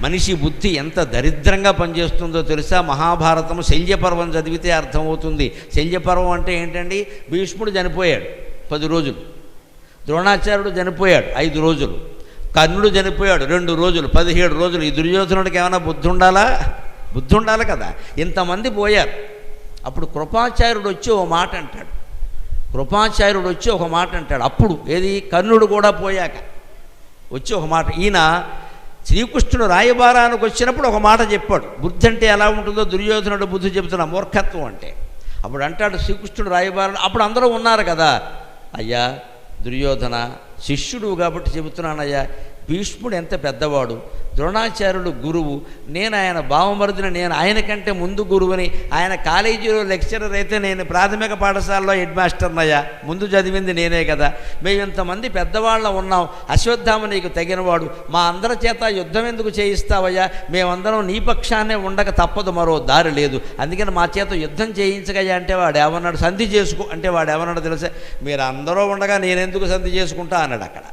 మనిషి బుద్ధి ఎంత దరిద్రంగా పనిచేస్తుందో తెలుసా? మహాభారతం శల్యపర్వం చదివితే అర్థమవుతుంది. శల్యపర్వం అంటే ఏంటండి? భీష్ముడు చనిపోయాడు పది రోజులు. ద్రోణాచార్యుడు చనిపోయాడు ఐదు రోజులు. కర్ణుడు చనిపోయాడు రెండు రోజులు పదిహేడు రోజులు. ఈ దుర్యోధనుడికి ఏమైనా బుద్ధి ఉండాలా? బుద్ధి ఉండాలి కదా. ఇంతమంది పోయారు. అప్పుడు కృపాచార్యుడు వచ్చి ఓ మాట అంటాడు. కృపాచార్యుడు వచ్చి ఒక మాట అంటాడు. అప్పుడు ఏది? కర్ణుడు కూడా పోయాక వచ్చి ఒక మాట. ఈయన శ్రీకృష్ణుడు రాయబారానికి వచ్చినప్పుడు ఒక మాట చెప్పాడు. బుద్ధి అంటే ఎలా ఉంటుందో దుర్యోధనుడు బుద్ధి చెబుతున్న మూర్ఖత్వం అంటే. అప్పుడు అంటాడు శ్రీకృష్ణుడు రాయబారం అప్పుడు అందరూ ఉన్నారు కదా. అయ్యా దుర్యోధన శిష్యుడు కాబట్టి చెబుతున్నానయ్యా భీష్ముడు ఎంత పెద్దవాడు? ద్రోణాచార్యుడు గురువు. నేను ఆయన బావమరుదిని నేను ఆయన కంటే ముందు గురువుని. ఆయన కాలేజీలో లెక్చరర్ అయితే నేను ప్రాథమిక పాఠశాలలో హెడ్ మాస్టర్నయ్యా ముందు చదివింది నేనే కదా. మేము ఇంతమంది పెద్దవాళ్ళ ఉన్నాం. అశ్వత్థామ నీకు తగినవాడు. మా అందరి చేత యుద్ధం ఎందుకు చేయిస్తావయ్యా? మేమందరం నీ పక్షాన్నే ఉండక తప్పదు. మరో దారి లేదు. అందుకని మా చేత యుద్ధం చేయించగయ్యా అంటే వాడు ఏమన్నాడు సంధి చేసుకో. అంటే వాడు ఏమన్నాడు తెలుసా? మీరు అందరూ ఉండగా నేనెందుకు సంధి చేసుకుంటా? అన్నాడు అక్కడ.